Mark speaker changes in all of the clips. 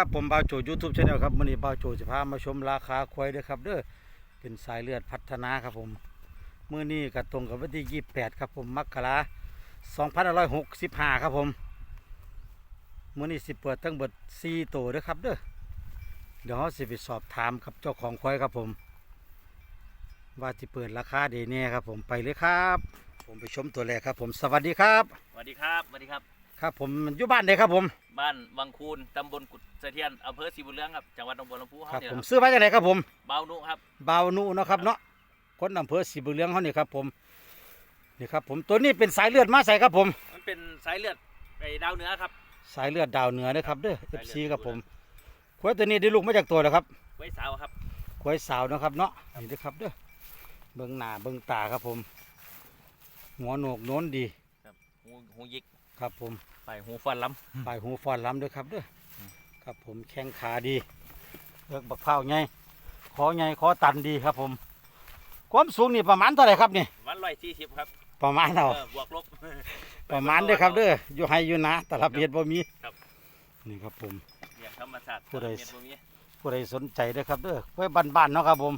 Speaker 1: ับผมบ่าวโจยูทูบชาแนลครับวันนี้บ่าวโจจะพามาชมราคาควายด้อครับเด้อเป็นสายเลือดพัฒนาครับผมเมื้อนี้ก็ตรงกับวันที่28ครับผมมกรา2565ครับผมเมื้อนี้สิเปิดตั้งเบิด4ตัวด้อครับเด้อเดี๋ยวเราสิไปสอบถามกับเจ้าของควายครับผม ว่าสิเปิดราคาเดแน่ครับผมไปเลยครับ ผมไปชมตัวแรกครับผมสวัสดีครับ
Speaker 2: สวัสดีครับ สวัสดีครับ
Speaker 1: ครับผมอยู่บ้านเลยครับผม
Speaker 2: บ้านวังคูนตำบลกุดเสถียรอำเภอศรีบุญเรืองครับจังหวัดหนองบัวลำพู
Speaker 1: ค
Speaker 2: เฮา
Speaker 1: รับ
Speaker 2: เนี่ย
Speaker 1: ผม
Speaker 2: ครับ
Speaker 1: ซื้อมาจากไหนครับผม
Speaker 2: เบานุครับ
Speaker 1: บาวนุเนาะครับเนาะคนอำเภอสีบุญเรืองเขานี่ครับผมนี่ครับผมตัวนี้เป็นสายเลือดมาใส่ครับผม
Speaker 2: มันเป็นสายเลือดไอ้ดาวเหนือครับ
Speaker 1: สายเลือดดาวเหนือนะครับเด้อเอ
Speaker 2: สาย
Speaker 1: ฟ
Speaker 2: เลือด
Speaker 1: ซีครับผมควายตัวนี้ได้ลูกมาจากตัวแล้วครับ
Speaker 2: ไว้สาวครับ
Speaker 1: ควายสาวเนาะครับเนาะนี่เด้อครับเด้อเบิ้งหน้าเบิ้งตาครับผมหัวโหนกโน้นดี
Speaker 2: หูหูยิก
Speaker 1: ครับผม
Speaker 2: ไปหูฟันล้
Speaker 1: ปลายหูฟอนล้ำด้วยครับเด้ออ
Speaker 2: ม
Speaker 1: ครับผมแข้งขาดีเลือกบักเผาวไงคอไงคอตันดีครับผม ความสูงนี่ประมาณเท่าไหร่ครับนี่ำ
Speaker 2: วันร้อยสี่สิบครับ
Speaker 1: ประมาณ
Speaker 2: เอ
Speaker 1: เอา
Speaker 2: อบวกลบ
Speaker 1: ประมาณเด้อครับเด้ออยู่ไฮอยู่นะแต่ละเบียดบ่มี
Speaker 2: ครับ
Speaker 1: นี่ครับผม
Speaker 2: อย่างธรรมศาสตร์
Speaker 1: ผู้ใด
Speaker 2: เม็ดบ่มี
Speaker 1: ผู้ใดสนใจเด้อครับเด้อไว้บ้านๆเนาะครับผม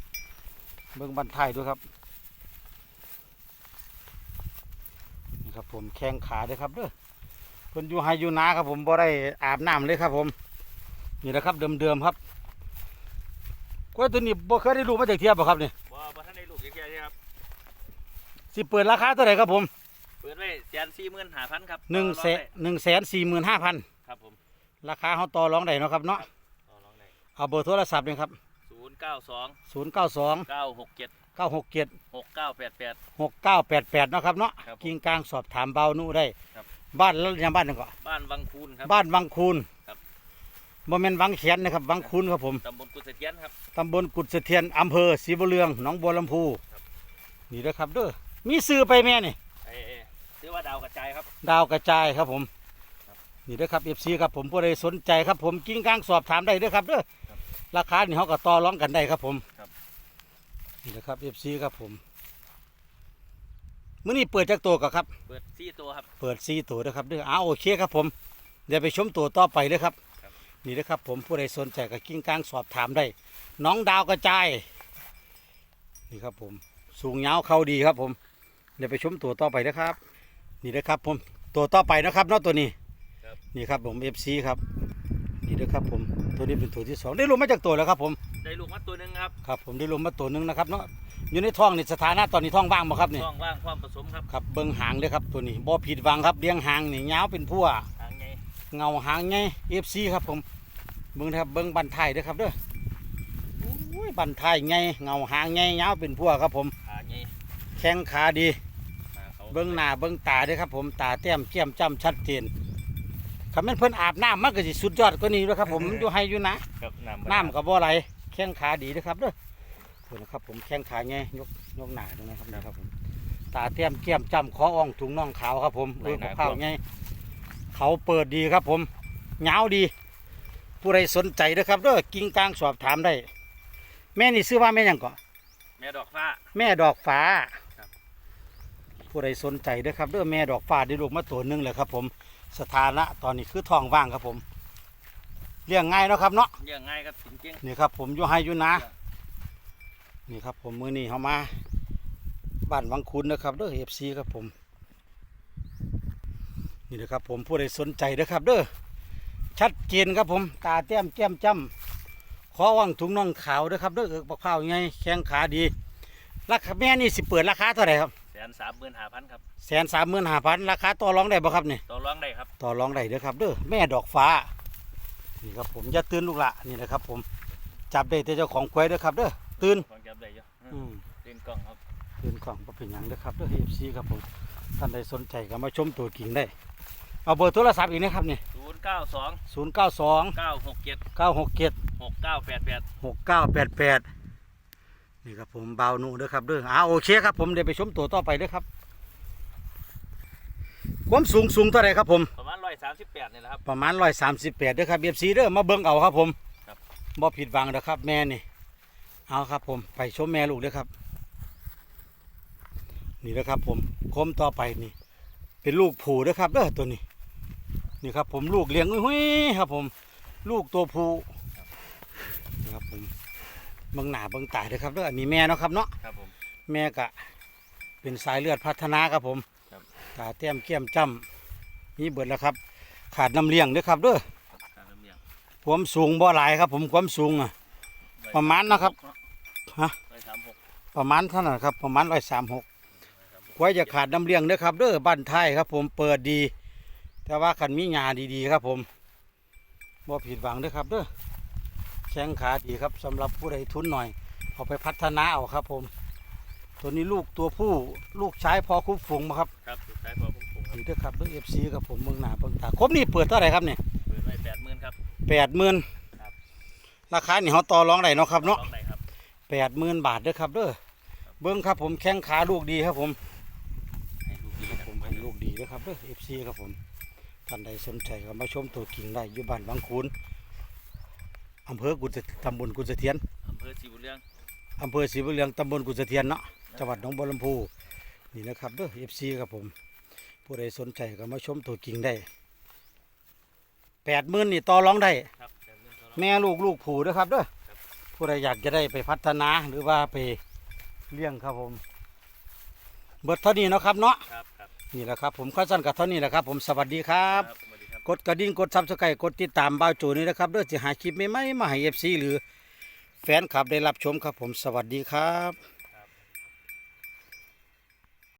Speaker 1: เบิ่งบ้านไทายด้วยครับนี่ครับผมแข้งขาเด้อครับเด้อ เพิ่นอยู่ไฮอยู่นาครับผมบ่ได้อาบน้ำเลยครับ ผม นี่แหละครับเดิมๆครับกล้วยตัวนี้บ่เคยได้รู้มาจากเทียบบ่ครับนี่
Speaker 2: บ่บ่ท่านได้ลูกแก่ๆครับ
Speaker 1: สิเปิดราคาเท่าไหร่ครับผม
Speaker 2: เปิดไว้แสนสี่หมื่นห้าพันครับ
Speaker 1: หนึ่งแสนหนึ่งแสนสี่หมื่นห้าพัน
Speaker 2: ครับผม
Speaker 1: ราคาเขาต่อรองได้เนาะครับเนาะ
Speaker 2: ต่อรองได้
Speaker 1: เอาเบอร์โทรศัพท์เลยครับ
Speaker 2: ศูนย์เก้าสอง
Speaker 1: ศูนย์เก้าสอง
Speaker 2: เก้าหกเจ็ด
Speaker 1: เก้าหกเจ็ด
Speaker 2: หกเก้าแปดแปด
Speaker 1: หกเก้าแปดแปดเนาะครับเนาะ
Speaker 2: ครับผม
Speaker 1: กิ่งกลางสอบถามเบานุได้
Speaker 2: ครั บ
Speaker 1: บ้านแล้วยังบ้านหนึงก็
Speaker 2: บ้านวังคูนครับ
Speaker 1: บ้านวังคูน
Speaker 2: ครับ
Speaker 1: บ่แม่นวังเขียนนะครับวังคูนครับผม
Speaker 2: ตำบลกุดเสถียรครับ
Speaker 1: ตำบลกุดเสถียรอำเภอศรีบุญเรืองหนองบัวลำพู
Speaker 2: ครับ
Speaker 1: นี่นะครับเด้อมีซื้อไปแม่นี่
Speaker 2: ไอ้ชื่อว่าดาวกระจายครับ
Speaker 1: ดาวกระจายครับผม
Speaker 2: ครับ
Speaker 1: นี่เด้อครับเอฟซีครับผมผู้ใดสนใจครับผมกิ่งกลางสอบถามได้เด้อครับเด้อ
Speaker 2: ครับ
Speaker 1: ราคานี่เขาก็ต่อรองกันได้ครับผม
Speaker 2: ครับ
Speaker 1: นี่นะครับเอฟซีครับผม มื้อนี้เปิดจากตัวก็ครับ
Speaker 2: เปิดซี่ตัวครับ
Speaker 1: เปิดซีตัวนะครับเด้ออ้าวโอเคครับผม เดี๋ยวไปชมตัวต่อไปเลยครับ
Speaker 2: ครับ
Speaker 1: นี่นะครับผมผู้ใดสนใจก็กิ้งกลางสอบถามได้ น้องดาวกระจาย นี่ครับผม สูงยาวเขาดีครับผม เดี๋ยวไปชมตัวต่อไปนะครับ นี่นะครับผม ตัวต่อไปนะครับเนาะตัวนี้
Speaker 2: ครับ
Speaker 1: นี่ครับผมเอฟซีครับ นี่นะครับผม ตัวนี้เป็นตัวที่สองได้ลงมาจากตัวแล้วครับผม
Speaker 2: ได้ลูกมาตัวหนึ่งครับ
Speaker 1: ครับผมได้ลงมาตัวหนึงนะครับเนาะ อยู่ในท้องนี่สถานะตอนนี้ท้องว่างบ่ครับนี่
Speaker 2: ช่องว่างความผสมครับ
Speaker 1: ครับเบิ้งหางเลยครับตัวนี้บ่ผิดหวังครับเลี้ยงหางนี่ยาวเป็นพั่ว
Speaker 2: ทางไง
Speaker 1: เงาหางไงเอฟซีครับผมเบิ้งนะครับเบิ้งบันทายด้วยครับเด้อโอ้ยบันทายไงเงาหางไงยาวเป็นพั่วครับผม
Speaker 2: ขาไง
Speaker 1: แข้งขาดี
Speaker 2: ขาเขา
Speaker 1: เบิ้งหน้าเบิ้งตาด้วยครับผมตาแต้มเจียมจ้ำชัดเจนคำแม่นเพิ่นอาบน้ำมันก็สิสุดยอดกว่านี้ด้วยครับผมอยู่ให้อยู่นะครับ
Speaker 2: น้ำ
Speaker 1: น้ำก็บ่ไหลแข้งขาดีนะครับเด้อเพิ่นนะครับผมแข้งขาไงยกยกหน้าตรงนี้ครับนะครับผมตาแต้มเจียมจ้ำคออ่องถุงน่องขาวครับ ผมเออข้าวไงเขาเปิดดีครับผมยาวดี ผู้ใดสนใจนะครับเด้อกิ่งกลางสอบถามได้ แม่นี่ซื้อว่าแม่หยังก่อน
Speaker 2: แม่ดอกฟ้า
Speaker 1: แม่ดอกฟ้า
Speaker 2: ครับ
Speaker 1: ผู้ใดสนใจเด้อครับเด้อแม่ดอกฟ้าได้ลูกมาตัวหนึงเลยครับ ผมสถานะตอนนี้คือท้องว่างครับผมเลี้ยงง่ายเนาะครับเนาะ
Speaker 2: เลี้ยงง่ายครับจริง
Speaker 1: นี่ครับผมอยู่ให้อยู่นะ นี่ครับผมมือนี้เขามาบ้านวังคุณนะครับเด้อเอฟซีครับผม นี่นะครับผมผู้ใดสนใจเด้อครับเด้อชัดเจนครับผม ตาแต้มแก้มจ้ำขอว่างถุงน่องขาวเด้อครับเด้อเอิกบักข้าวไงแข้งขาดีราคาแม่นี่สิเปิดราคาเท่าไหร่ครับ
Speaker 2: ๆแสนสามหมื่นห้าพันครับ
Speaker 1: แสนสามหมื่นห้าพันราคาต่อรองได้บ่ครับนี่
Speaker 2: ต่อรองได้ครับ
Speaker 1: ต่อรองได้เด้อครับเด้อแม่ดอกฟ้านี่ครับผมอย่าตื่นลูกละนี่นะครับผมจับได้แต่เจ้าของควายเด้อครับเด้อ ตื่น
Speaker 2: ฟังจับได้เยอะ
Speaker 1: อืม
Speaker 2: เล่นกล้องครับ
Speaker 1: ตื่นกล่องบ่เป็นหยังเด้อครับเด้อเอฟซีครับผมท่านใดสนใจก็มาชมตัวกิ่งได้ เอาเบอร์โทรศัพท์อีกนะครับนี่
Speaker 2: ศูนย์เก้าสอง
Speaker 1: ศูนย์เก้าสอง
Speaker 2: เก้าหกเจ็ด
Speaker 1: เก้าหกเจ็ด
Speaker 2: หกเก้าแปดแปด
Speaker 1: หกเก้าแปดแปดนี่ครับผมบ่าวหนูเด้อครับเด้ออ่าโอเคครับผมเดี๋ยวไปชมตัวต่อไปเด้อครับความสูงสูงเท่าไหรครับผม
Speaker 2: ประมาณร้อยสามสิบแปดนี่แหละครับ
Speaker 1: ประมาณร้อยสามสิบแปดเด้อครับเอฟซีเด้อมาเบิ่งเอาครับผม
Speaker 2: ครับ
Speaker 1: บ่ผิดหวังเด้อครับแม่นี่ เอาครับผมไปชมแม่ลูกเด้อครับ นี่นะครับผมคมต่อไปนี่ เป็นลูกผูเด้อครับเด้อตัวนี้ นี่ครับผมลูกเลี้ยงหุ้ยๆครับ ผม ลูกตัวผู้นะครับผมเบิ่งหน้าเบิ่งตาเด้อครับเด้ออันนี้แม่เนาะครับเนาะ
Speaker 2: ครับผม
Speaker 1: แม่กะเป็นสายเลือดพัฒนาครับผม
Speaker 2: ครับ
Speaker 1: ตาแต้มเกี้ยมจ้ำมีเบิดแล้วครับ ขาดน้ำเลี้ยงเด้อครับเด้อ
Speaker 2: การลำเลียง
Speaker 1: ความสูงบ่หลายครับ ผมความสูงอะประมาณนะครับ ฮะ
Speaker 2: ร้อยสามหก
Speaker 1: ประมาณเท่านั้นครับประมาณร้อยสามหกควายจะขาดน้ำเลี้ยงเด้อครับเด้อบ้านไทยครับ ผมเปิดดี แต่ว่าขันมีหญ้าดีๆครับ ผมบ่ผิดหวังเด้อครับเด้อแข้งขาดีครับสำหรับผู้ใดทุนหน่อย เอาไปพัฒนาเอาครับ ผม ตัวนี้ลูกตัวผู้ลูกชายพอคุบฝูงมาครับ
Speaker 2: ครับสุดท้ายพอผมผมครับ
Speaker 1: นี่เด้อครับเด้อเอฟซีกับผมเมืองหนาเมืองตาครบนี่เปิดเท่าไหร่ครับเนี่ย
Speaker 2: เปิดไว้แปดหมื่นครับ
Speaker 1: แปดหมื่น
Speaker 2: ครับ
Speaker 1: ราคานี่เขาต่อรองได้เนาะครับเนาะ แปดหมื่นบาทเด้อครับเด้อเบิ้งครับผมแข้งขาลูกดีครับผม
Speaker 2: ให้ลูกดีครับ
Speaker 1: ผมให้ลูกดีนะครับเด้อเอฟซีครับผมท่านใดสนใจก็มาชมตัวกิ่งได้อยู่บ้านบางคูนอำเภอกุฎตำบลกุฎเสถียร
Speaker 2: อำเภอศรีบุญเรือง
Speaker 1: อำเภอศรีบุญเรืองตำบลกุฎเสถียรเนาะจังหวัดหนองบัวลำพูนี่นะครับเด้อเอฟซีครับผม ผู้ใดสนใจก็มาชมตัวกิ่งได้แปดหมื่นนี่ต่อรองได้
Speaker 2: ครับแปดหมื่นต่อรอง
Speaker 1: แม่ลูกลูกผูนะครับเด้อ
Speaker 2: ครับ
Speaker 1: ผู้ใดอยากจะได้ไปพัฒนาหรือว่าไปเลี้ยงครับผม เบิดเท่านี้เนาะครับเนาะ
Speaker 2: ครับครับ
Speaker 1: นี่แหละครับผมข้าสั้นกับเท่านี้แหละครับ ผมสวัสดีครับ
Speaker 2: สวัสดีครับ
Speaker 1: กดกระดิ่งกดซับสไครต์กดติดตามบ้าวโจนี่นะครับเด้อจะหาคลิปใหม่ๆมาให้เอฟซีหรือแฟนคลับได้รับชมครับผมสวัสดีครับ